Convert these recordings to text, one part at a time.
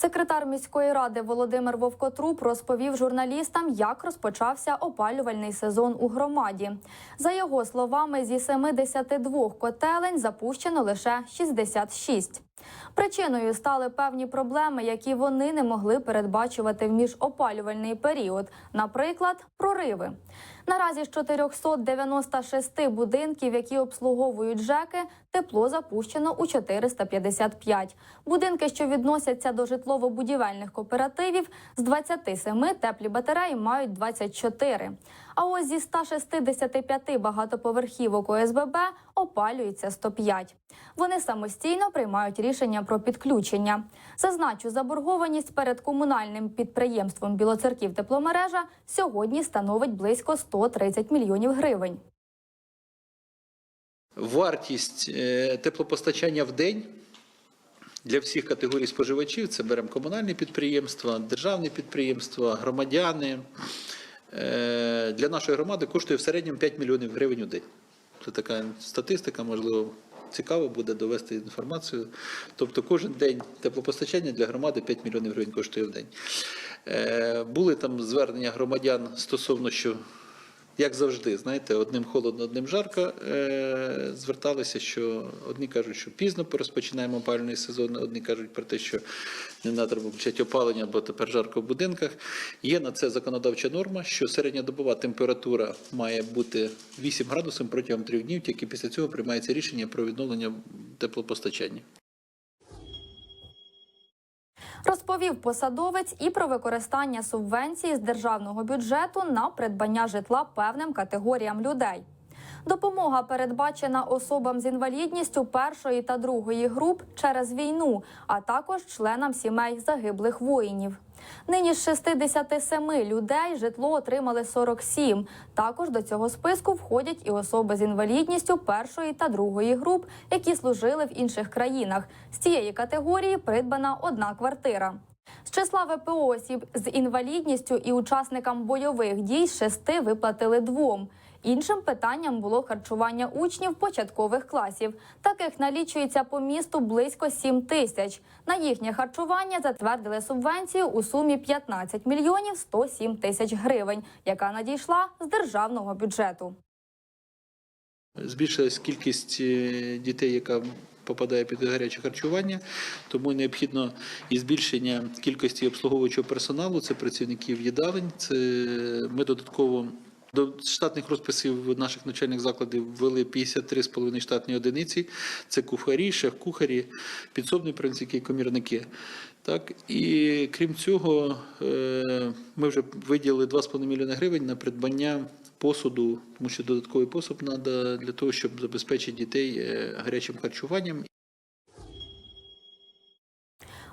Секретар міської ради Володимир Вовкотруп розповів журналістам, як розпочався опалювальний сезон у громаді. За його словами, зі 72 котелень запущено лише 66. Причиною стали певні проблеми, які вони не могли передбачувати в міжопалювальний період, наприклад, прориви. Наразі з 496 будинків, які обслуговують ЖЕКи, тепло запущено у 455. Будинки, що відносяться до житлово-будівельних кооперативів, з 27 теплі батареї мають 24. А ось зі 165 багатоповерхівок ОСББ опалюється 105. Вони самостійно приймають рішення про підключення. Зазначу, заборгованість перед комунальним підприємством Білоцерків тепломережа сьогодні становить близько 130 мільйонів гривень. Вартість е, теплопостачання в день для всіх категорій споживачів це беремо комунальні підприємства, державні підприємства, громадяни. Е, Для нашої громади коштує в середньому 5 мільйонів гривень у день. Це така статистика, можливо, цікаво буде довести інформацію. Тобто кожен день теплопостачання для громади 5 мільйонів гривень коштує в день. Е, Були там звернення громадян стосовно, що як завжди, знаєте, одним холодно, одним жарко е, зверталися, що одні кажуть, що пізно розпочинаємо опалювальний сезон, одні кажуть про те, що не треба включати опалення, бо тепер жарко в будинках. Є на це законодавча норма, що середньодобова температура має бути 8 градусів протягом трьох днів, тільки після цього приймається рішення про відновлення теплопостачання. Розповів посадовець і про використання субвенції з державного бюджету на придбання житла певним категоріям людей. Допомога передбачена особам з інвалідністю першої та другої груп через війну, а також членам сімей загиблих воїнів. Нині з 67 людей житло отримали 47. Також до цього списку входять і особи з інвалідністю першої та другої груп, які служили в інших країнах. З цієї категорії придбана одна квартира. З числа ВПО осіб з інвалідністю і учасникам бойових дій з шести виплатили двом. Іншим питанням було харчування учнів початкових класів. Таких налічується по місту близько 7 тисяч. На їхнє харчування затвердили субвенцію у сумі 15 мільйонів 107 тисяч гривень, яка надійшла з державного бюджету. Збільшилась кількість е, дітей, яка попадає під гаряче харчування, тому необхідно і збільшення кількості обслуговуючого персоналу, це працівників їдалень. Це ми додатково до штатних розписів наших навчальних закладів ввели 53,5 штатні одиниці. Це кухарі, шеф-кухарі, підсобні працівники, комірники. Так і крім цього, е, ми вже виділили 2,5 мільйони гривень на придбання посуду, тому що додатковий посуд треба для того, щоб забезпечити дітей е, гарячим харчуванням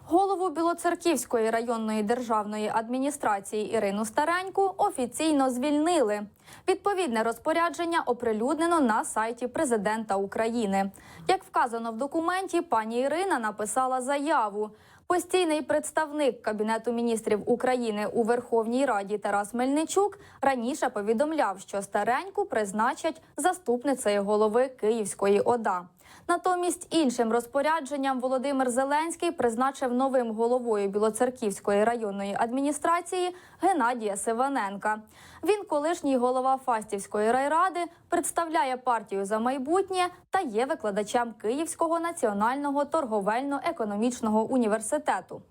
Голову Білоцерківської районної державної адміністрації Ірину Стареньку офіційно звільнили. Відповідне розпорядження оприлюднено на сайті президента України. Як вказано в документі, пані Ірина написала заяву. Постійний представник Кабінету міністрів України у Верховній Раді Тарас Мельничук раніше повідомляв, що стареньку призначать заступницею голови Київської ОДА. Натомість іншим розпорядженням Володимир Зеленський призначив новим головою Білоцерківської районної адміністрації Геннадія Сиваненка. Він, колишній голова Фастівської райради, представляє партію за майбутнє та є викладачем Київського національного торговельно-економічного університету.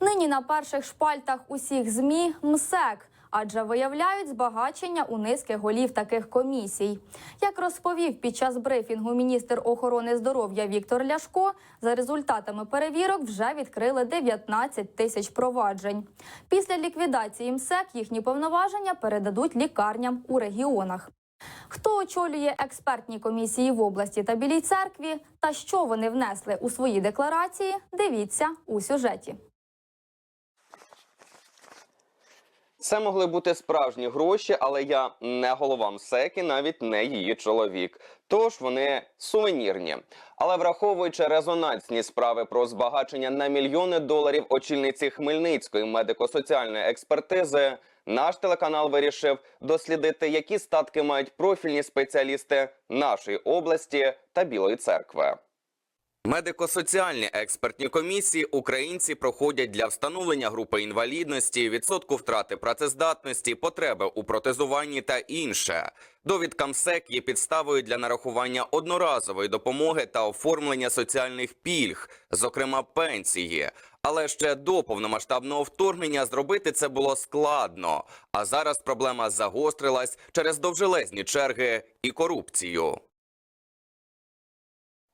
Нині на перших шпальтах усіх змі МСЕК. Адже виявляють збагачення у низки голів таких комісій. Як розповів під час брифінгу міністр охорони здоров'я Віктор Ляшко, за результатами перевірок вже відкрили 19 тисяч проваджень. Після ліквідації МСЕК їхні повноваження передадуть лікарням у регіонах. Хто очолює експертні комісії в області та Білій церкві, та що вони внесли у свої декларації, дивіться у сюжеті. Це могли бути справжні гроші, але я не голова МСЕКи, навіть не її чоловік. Тож вони сувенірні. Але враховуючи резонансні справи про збагачення на мільйони доларів очільниці Хмельницької медико-соціальної експертизи, наш телеканал вирішив дослідити, які статки мають профільні спеціалісти нашої області та Білої церкви. Медико-соціальні експертні комісії українці проходять для встановлення групи інвалідності, відсотку втрати працездатності, потреби у протезуванні та інше. Довідка МСЕК є підставою для нарахування одноразової допомоги та оформлення соціальних пільг, зокрема пенсії. Але ще до повномасштабного вторгнення зробити це було складно. А зараз проблема загострилась через довжелезні черги і корупцію.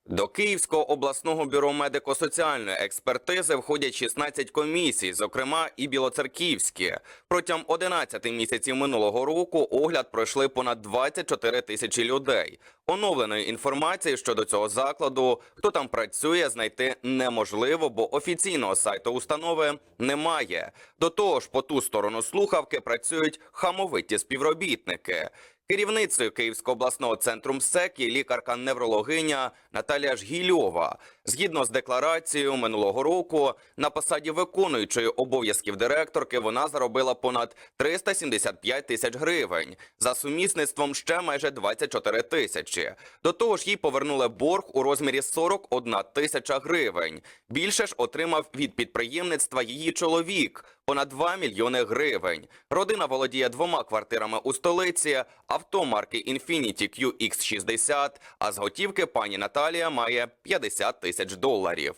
До Київського обласного бюро медико-соціальної експертизи входять 16 комісій, зокрема і білоцерківські. Протягом 11 місяців минулого року огляд пройшли понад 24 тисячі людей. Оновленої інформації щодо цього закладу, хто там працює, знайти неможливо, бо офіційного сайту установи немає. До того ж, по ту сторону слухавки працюють хамовиті співробітники. Керівницею Київського обласного центру МСЕК лікарка-неврологиня Наталія Жгільова. Згідно з декларацією минулого року, на посаді виконуючої обов'язків директорки вона заробила понад 375 тисяч гривень. За сумісництвом ще майже 24 тисячі. До того ж, їй повернули борг у розмірі 41 тисяча гривень. Більше ж отримав від підприємництва її чоловік понад 2 мільйони гривень. Родина володіє двома квартирами у столиці, авто марки Infiniti QX60, а з готівки пані Наталія має 50 тисяч доларів.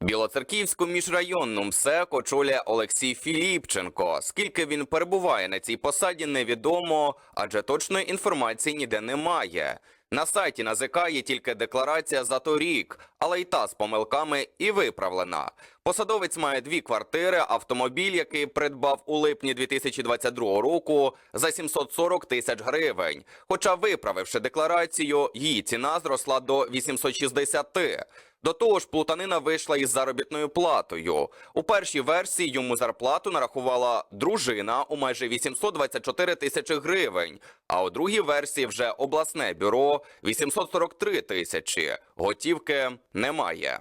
Білоцерківську міжрайонну МСЕК очолює Олексій Філіпченко. Скільки він перебуває на цій посаді, невідомо, адже точної інформації ніде немає. На сайті НАЗК є тільки декларація за торік, але й та з помилками і виправлена. Посадовець має дві квартири, автомобіль, який придбав у липні 2022 року за 740 тисяч гривень. Хоча, виправивши декларацію, її ціна зросла до 860. До того ж, плутанина вийшла із заробітною платою. У першій версії йому зарплату нарахувала дружина у майже 824 тисячі гривень, а у другій версії вже обласне бюро 843 тисячі. Готівки немає.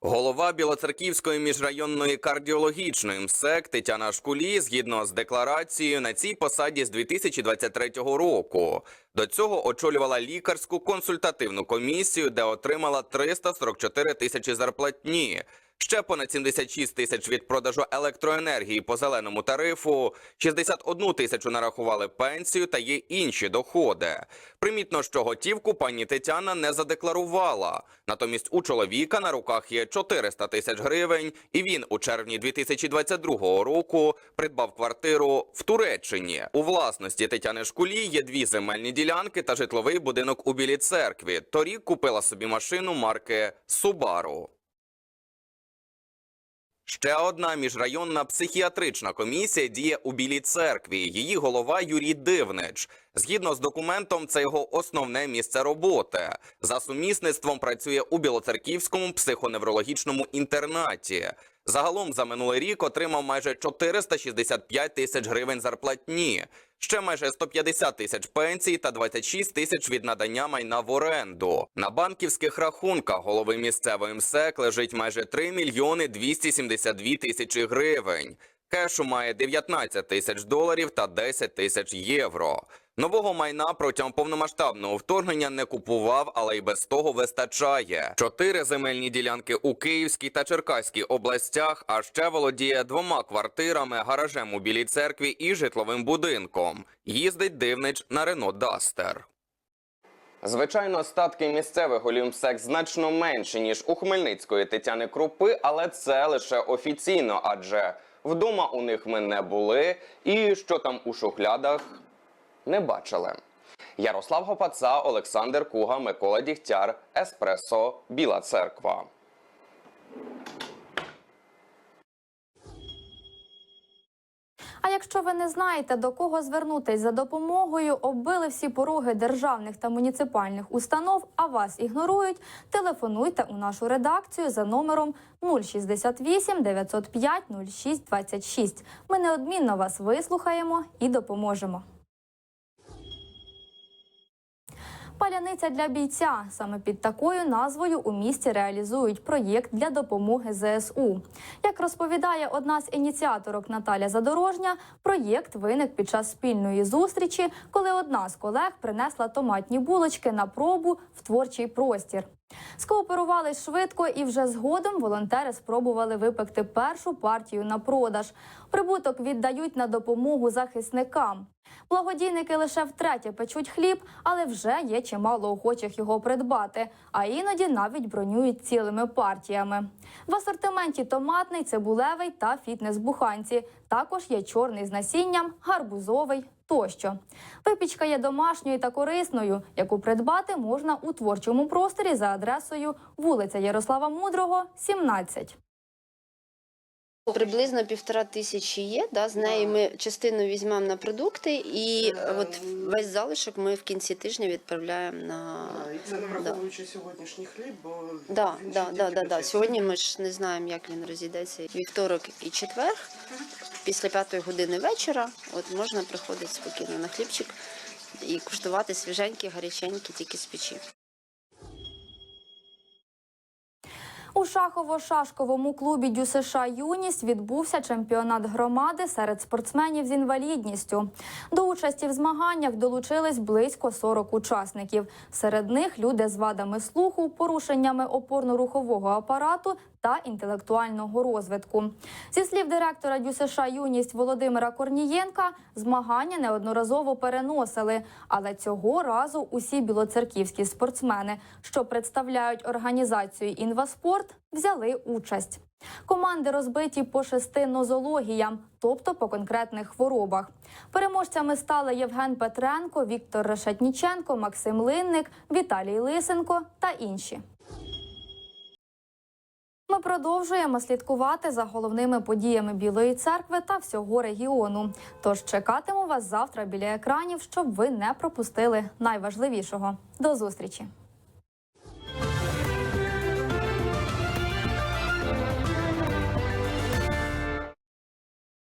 Голова Білоцерківської міжрайонної кардіологічної МСЕК Тетяна Шкулі, згідно з декларацією, на цій посаді з 2023 року. До цього очолювала лікарську консультативну комісію, де отримала 344 тисячі зарплатні. Ще понад 76 тисяч від продажу електроенергії по зеленому тарифу, 61 тисячу нарахували пенсію та є інші доходи. Примітно, що готівку пані Тетяна не задекларувала. Натомість у чоловіка на руках є 400 тисяч гривень, і він у червні 2022 року придбав квартиру в Туреччині. У власності Тетяни Шкулі є дві земельні ділянки та житловий будинок у Білій церкві. Торік купила собі машину марки Subaru. Ще одна міжрайонна психіатрична комісія діє у Білій церкві. Її голова Юрій Дивнич. Згідно з документом, це його основне місце роботи. За сумісництвом працює у Білоцерківському психоневрологічному інтернаті. Загалом за минулий рік отримав майже 465 тисяч гривень зарплатні, ще майже 150 тисяч пенсій та 26 тисяч від надання майна в оренду. На банківських рахунках голови місцевої МСЕК лежить майже 3 мільйони 272 тисячі гривень. Кешу має 19 тисяч доларів та 10 тисяч євро. Нового майна протягом повномасштабного вторгнення не купував, але й без того вистачає. Чотири земельні ділянки у Київській та Черкаській областях, а ще володіє двома квартирами, гаражем у Білій церкві і житловим будинком. Їздить дивнич на Рено Дастер. Звичайно, статки місцевих голів МСЕК значно менші, ніж у Хмельницької Тетяни Крупи, але це лише офіційно, адже вдома у них ми не були, і що там у шухлядах не бачили. Ярослав Гопаца, Олександр Куга, Микола Дігтяр, Еспресо, Біла Церква. А якщо ви не знаєте до кого звернутись за допомогою, оббили всі пороги державних та муніципальних установ, а вас ігнорують, телефонуйте у нашу редакцію за номером 068 905 06 26. Ми неодмінно вас вислухаємо і допоможемо. Паляниця для бійця саме під такою назвою у місті реалізують проєкт для допомоги ЗСУ. Як розповідає одна з ініціаторок Наталя Задорожня, проєкт виник під час спільної зустрічі, коли одна з колег принесла томатні булочки на пробу в творчий простір. Скооперувались швидко, і вже згодом волонтери спробували випекти першу партію на продаж. Прибуток віддають на допомогу захисникам. Благодійники лише втретє печуть хліб, але вже є чимало охочих його придбати, а іноді навіть бронюють цілими партіями. В асортименті томатний, цибулевий та фітнес-буханці. Також є чорний з насінням, гарбузовий тощо. Випічка є домашньою та корисною, яку придбати можна у творчому просторі за адресою вулиця Ярослава Мудрого, 17. Приблизно півтора тисячі є. Да, з неї ми частину візьмемо на продукти, і от весь залишок ми в кінці тижня відправляємо на І це не враховуючи сьогоднішній хліб, бо да, він да, ще да, тільки да, да. Сьогодні ми ж не знаємо, як він розійдеться. Вівторок і четвер. Після п'ятої години вечора от можна приходити спокійно на хлібчик і куштувати свіженькі, гаряченькі, тільки з печі. У шахово-шашковому клубі ДЮСШ Юність відбувся чемпіонат громади серед спортсменів з інвалідністю. До участі в змаганнях долучились близько 40 учасників. Серед них люди з вадами слуху, порушеннями опорно-рухового апарату та інтелектуального розвитку. Зі слів директора ДЮСШ Юність Володимира Корнієнка, змагання неодноразово переносили, але цього разу усі білоцерківські спортсмени, що представляють організацію Інваспорт, взяли участь. Команди розбиті по шести нозологіям, тобто по конкретних хворобах. Переможцями стали Євген Петренко, Віктор Решетніченко, Максим Линник, Віталій Лисенко та інші. Ми продовжуємо слідкувати за головними подіями Білої церкви та всього регіону. Тож чекатиму вас завтра біля екранів, щоб ви не пропустили найважливішого. До зустрічі!